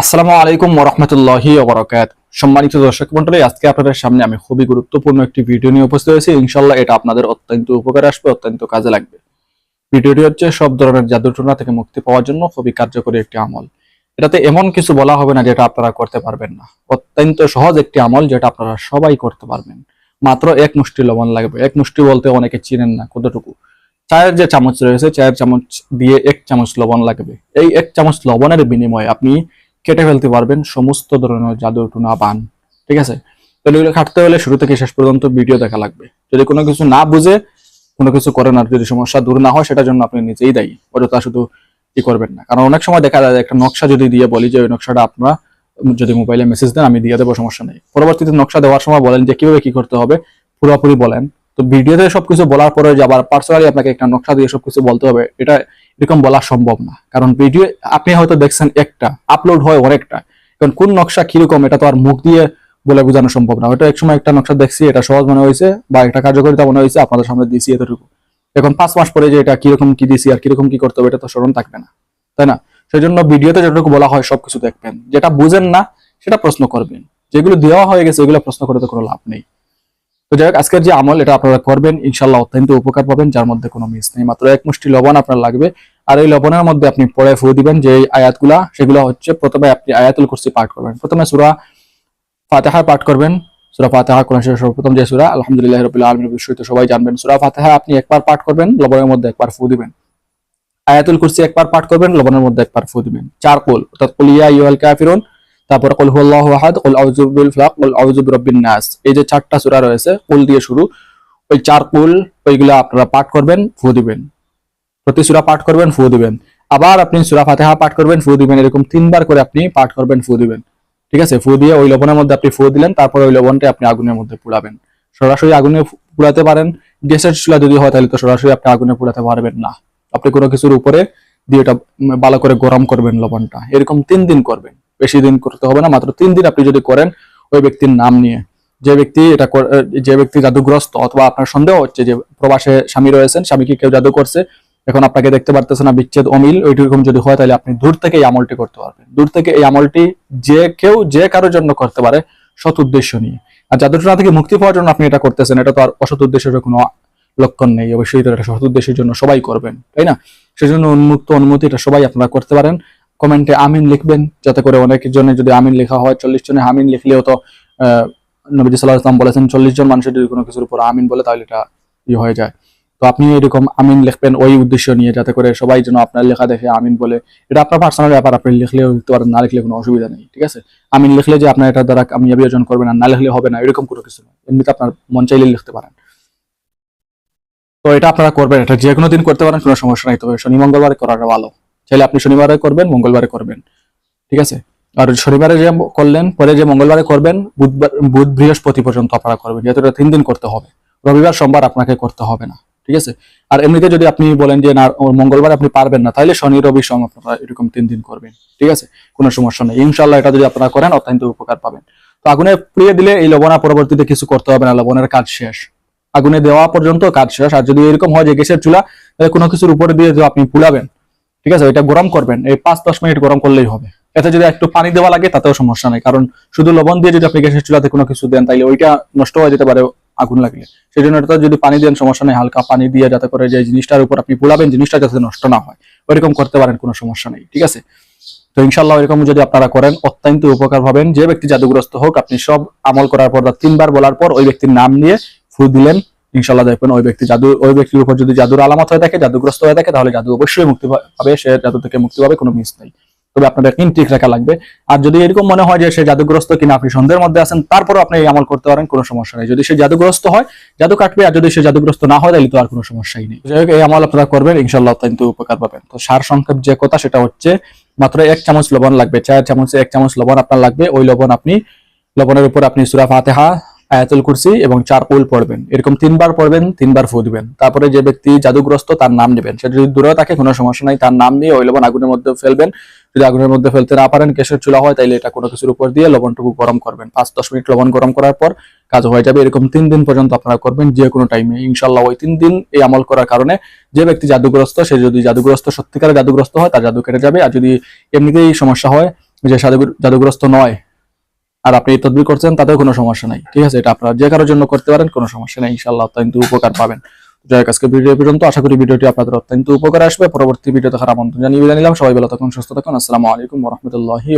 আসসালামু আলাইকুম ওরহমতুল্লাহি ওবরাকাত। সম্মানিত দর্শক মন্ডলী, আজকে আপনাদের সামনে আমি খুবই গুরুত্বপূর্ণ একটি ভিডিও নিয়ে উপস্থিত হয়েছি। ইনশাল্লাহ এটা আপনাদের অত্যন্ত উপকারে আসবে, অত্যন্ত কাজে লাগবে। ভিডিওটি হচ্ছে সব ধরনের জাদুটনা থেকে মুক্তি পাওয়ার জন্য খুবই কার্যকরী একটি আমল। এটাতে এমন কিছু বলা হবে না যেটা আপনারা করতে পারবেন না। অত্যন্ত সহজ একটি আমল যেটা আপনারা সবাই করতে পারবেন। মাত্র এক মুষ্টি লবণ লাগবে। এক মুষ্টি বলতে অনেকে চিনেন না কতটুকু। চায়ের যে চামচ রয়েছে, চায়ের চামচ দিয়ে এক চামচ লবণ লাগবে। এই এক চামচ লবণের বিনিময়ে আপনি কেটে ফেলতে পারবেন সমস্ত ধরনের জাদু টুনা বান ঠিক আছে? তো এগুলো কাটতে হলে শুরু থেকে শেষ পর্যন্ত ভিডিও দেখা লাগবে। যদি কোনো কিছু না বুঝে, কোনো কিছু করেন আর যদি সমস্যা দূর না হয়, সেটার জন্য আপনি নিজেই দায়ী। অযথা শুধু কি করবেন না। কারণ অনেক সময় দেখা যায় একটা নকশা যদি দিয়ে বলি যে, ওই নকশাটা আপনারা যদি মোবাইলে মেসেজ দেন, আমি দিয়ে দেবো, সমস্যা নেই। পরবর্তীতে নকশা দেওয়ার সময় বলেন যে, কীভাবে কি করতে হবে? পুরোপুরি বলেন। তো ভিডিওতে সবকিছু বলার পরে যে আবার পার্সোনালি আপনাকে একটা নকশা দিয়ে সবকিছু বলতে হবে। এটা এরকম বলা সম্ভব না। কারণ ভিডিও আপনি হয়তো দেখছেন একটা আপলোড হয় অনেকটা। কারণ কোন নকশা কীরকম, এটা তো আর মুখ দিয়ে বলে বোঝানো সম্ভব না। ওটা একসময় একটা নকশা দেখছি, এটা সহজ মনে হয়েছে, বা এটা কার্যকারিতা মনে হয়েছে, আপনাদের সামনে দিয়েছি এতটুকু। এখন পাঁচ মাস পরে যে এটা কীরকম কি দিয়েছি আর কীরকম কি করতে হবে, এটা তো স্মরণ থাকবে না। তাই না? সেই জন্য ভিডিওতে যতটুকু বলা হয় সবকিছু দেখবেন। যেটা বুঝেন না, সেটা প্রশ্ন করবেন। যেগুলো দেওয়া হয়ে গেছে ওগুলো প্রশ্ন করে তো কোনো লাভ নেই। তো যাই হোক, আজকের যে আমল, এটা আপনারা করবেন। ইনশাল্লাহ অত্যন্ত উপকার পাবেন, যার মধ্যে কোনো মিস নেই। মাত্র এক মুষ্টি লবণ আপনার লাগবে। আর এই লবণের মধ্যে আপনি পড়ে ফু দিবেন, যে আয়াতগুলা, সেগুলো হচ্ছে প্রথমে আপনি আয়াতুল কুরসি পাঠ করবেন। প্রথমে সুরা ফাতেহা পাঠ করবেন। সুরা ফাতেহা শরীফের সর্বপ্রথম যে সুরা, আলহামদুলিল্লাহ রবিল আলমীর বিষয় তো সবাই জানবেন। সুরা ফাতেহা আপনি একবার পাঠ করবেন, লবণের মধ্যে একবার ফু দিবেন। আয়াতুল কুরসি একবার পাঠ করবেন, লবণের মধ্যে একবার ফু দিবেন। চার কুল, অর্থাৎ কুলিয়া ইউল কাফিরুন তারপর কুল হুয়াল্লাহু আহাদ, কুল আউযু বিল ফালাক, কুল আউযু বিরাব্বিন নাস। এই যে চারটা সূরা রয়েছে, কুল দিয়ে শুরু। ওই চার কুল, ওইগুলা আপনারা পাঠ করবেন, ফু দিবেন। প্রতি সূরা পাঠ করবেন, ফু দিবেন। আবার আপনি সূরা ফাতিহা পাঠ করবেন, ফু দিবেন। এরকম তিনবার করে আপনি পাঠ করবেন, ফু দিবেন। ঠিক আছে? ফু দিয়ে ওই লবণের মধ্যে আপনি ফু দিলেন, তারপর ওই লবণটা আপনি আগুনের মধ্যে পোড়াবেন। সরাসরি আগুনে পোড়াতে পারেন। গ্যাসের চুলা যদি হয়, তাহলে তো সরাসরি আপনি আগুনে পোড়াতে পারবেন না। আপনি কোনো কিছুর উপরে দিয়ে ওটা ভালো করে গরম করবেন লবণটা। এরকম তিন দিন করবেন। বেশি দিন করতে হবে না, মাত্র তিন দিন আপনি যদি করেন ওই ব্যক্তির নাম নিয়ে। যে ব্যক্তি এটা যে ব্যক্তি জাদুগ্রস্ত অথবা আপনার সন্দেহ হচ্ছে যে প্রবাসে স্বামী রয়েছেন স্বামীকে কেউ জাদু করছে, এখন আপনাকে দেখতে পারতেছে না বিচ্ছেদ অমিল, ওইরকম যদি হয় তাহলে আপনি দূর থেকে এই আমলটি করতে পারবেন। দূর থেকে এই আমলটি যে কেউ, যে কারোর জন্য করতে পারে সৎ উদ্দেশ্য নিয়ে। আর জাদুটনা থেকে মুক্তি পাওয়ার জন্য আপনি এটা করতেছেন, এটা তো আর অসৎ উদ্দেশ্যের কোনো লক্ষণ নেই। অবশ্যই এটা সৎ উদ্দেশ্যের জন্য সবাই করবেন, তাই না? সেজন্য উন্মুক্ত অনুমতি এটা সবাই আপনারা করতে পারেন। কমেন্টে আমিন লিখবেন, যাতে করে অনেক জনের যদি আমিন লেখা হয়, চল্লিশ জনে আমিন লিখলেও তো নবীজি সাল্লাহ ইসলাম বলেছেন, চল্লিশ জন মানুষের যদি কোনো কিছুর উপর আমিন বলে, তাহলে এটা ই হয়ে যায়। তো আপনি এরকম আমিন লিখবেন, ওই উদ্দেশ্য নিয়ে, যাতে করে সবাই যেন আপনার লেখা দেখে আমিন বলে। এটা আপনার পার্সোনাল ব্যাপার, আপনি লিখলেও লিখতে পারেন, না লিখলে কোনো অসুবিধা নেই, ঠিক আছে? আমিন লিখলে যে আপনার এটা দ্বারা আমি অর্জন করবেন আর না লিখলে হবে না, এরকম কোনো কিছু নয়। এমনিতে আপনার মন চাইলে লিখতে পারেন। তো এটা আপনারা করবেন, এটা যে কোনো দিন করতে পারেন, কোনো সমস্যা নাই। তবে শনি মঙ্গলবার করাটা ভালো। চাইলে আপনি শনিবারে করবেন, মঙ্গলবারে করবেন। ঠিক আছে? আর শনিবারে যে করলেন, পরে যে মঙ্গলবারে করবেন, বুধবার, বুধ বৃহস্পতি পর্যন্ত আপনারা করবেন। যেহেতু তিন দিন করতে হবে। রবিবার, সোমবার আপনাকে করতে হবে না। ঠিক আছে? আর এমনিতে যদি আপনি বলেন যে, না, মঙ্গলবার আপনি পারবেন না, তাহলে শনি, রবি, সোম আপনারা এরকম তিন দিন করবেন। ঠিক আছে? কোনো সমস্যা নেই। ইনশাল্লাহ এটা যদি আপনারা করেন, অত্যন্ত উপকার পাবেন। তো আগুনে পুড়িয়ে দিলে এই লবণা পরবর্তীতে কিছু করতে হবে না। লবণের কাজ শেষ। আগুনে দেওয়া পর্যন্ত কাজ শেষ। আর যদি এরকম হয় যে গ্যাসের চুলা, তাহলে কোনো কিছুর উপরে দিয়ে আপনি পুলাবেন ঠিক আছে? ওইটা গরম করবেন। এই পাঁচ দশ মিনিট গরম করলেই হবে। এতে যদি একটু পানি দেওয়া লাগে, তাতেও সমস্যা নেই। কারণ শুধু লবণ দিয়ে যদি আপনি গ্যাসের চুলাতে কোনো কিছু দেন তাহলে ওইটা নষ্ট হয়ে যেতে পারে আগুন লাগলে। সেই জন্য এটা যদি পানি দেন, সমস্যা নেই। হালকা পানি দিয়ে যাতে করে যে জিনিসটার উপর আপনি পুলাবেন, জিনিসটা যাতে নষ্ট না হয়। ওইরকম করতে পারেন, কোনো সমস্যা নেই। ঠিক আছে? তো ইনশাল্লাহ এরকম যদি আপনারা করেন, অত্যন্ত উপকার পাবেন। যে ব্যক্তি জাদুগ্রস্ত হোক, আপনি সব আমল করার পর তিনবার বলার পর ওই ব্যক্তির নাম নিয়ে ফু দিলেন। ইনশাল্লাহ দেখবেন ওই ব্যক্তি জাদু ওই ব্যক্তির উপর যদি জাদুর আলামত হয়ে থাকে জাদুগ্রস্ত হয়ে থাকে তাহলে জাদু অবশ্যই মুক্তি পাবে। সে জাদু থেকে মুক্তি পাবে কোনো মিস নেই। তবে আপনাদের ঠিক রাখা লাগবে। আর যদি এরকম মনে হয় যে সে জাদুগ্রস্ত কিনা আপনি সন্দেহের মধ্যে আছেন তারপরও আপনি এই আমল করতে পারেন কোনো সমস্যা নেই। যদি সে জাদুগ্রস্ত হয় জাদু কাটবে আর যদি সে জাদুগ্রস্ত না হয় তাহলে তো আর কোনো সমস্যাই নেই। যাই হোক, এই আমল আপনারা করবেন ইনশাল্লাহ অত্যন্ত উপকার পাবেন। তো সার সংক্ষেপ যে কথা সেটা হচ্ছে মাত্র এক চামচ লবণ লাগবে। চার চামচে এক চামচ লবণ আপনার লাগবে। ওই লবণ আপনি লবণের উপর আপনি সুরা ফাতেহা আয়াতুল কুরসি এবং চার কুল পড়বেন। এরকম তিনবার পড়বেন, তিনবার ফু দিবেন। তারপরে যে ব্যক্তি জাদুগ্রস্ত, তার নাম নেবেন। সে যদি দূরে থাকে, কোনো সমস্যা নাই। তার নাম নিয়ে ওই লবণ আগুনের মধ্যে ফেলবেন। যদি আগুনের মধ্যে ফেলতে না পারেন গ্যাসের চুলা হয় তাহলে এটা কোনো কিছুর উপর দিয়ে লবণটুকু গরম করবেন। পাঁচ দশ মিনিট লবণ গরম করার পর কাজ হয়ে যাবে। এরকম তিন দিন পর্যন্ত আপনারা করবেন যে কোনো টাইমে। ইনশাল্লাহ ওই তিন দিন এই আমল করার কারণে যে ব্যক্তি জাদুগ্রস্ত, সে যদি জাদুগ্রস্ত সত্যিকারের জাদুগ্রস্ত হয়, তার জাদু কেটে যাবে। আর যদি এমনিতেই সমস্যা হয়, যে জাদুগ্রস্ত নয় আর আপনি তদবির করছেন, তাতেও কোনো সমস্যা নাই। ঠিক আছে? এটা আপনারা যে কারোর জন্য করতে পারেন, কোনো সমস্যা নেই। ইনশাল্লাহ অত্যন্ত উপকার পাবেন। যাই আজকে ভিডিও পর্যন্ত। আশা করি ভিডিওটি আপনাদের অত্যন্ত উপকার আসবে। পরবর্তী ভিডিও খারাপ আমন্ত্রণ জানিয়ে নিলাম। সবাই বেলা থাকুন, সুস্থ থাকুন। আসসালামু আলাইকুম রহমতুল্লাহি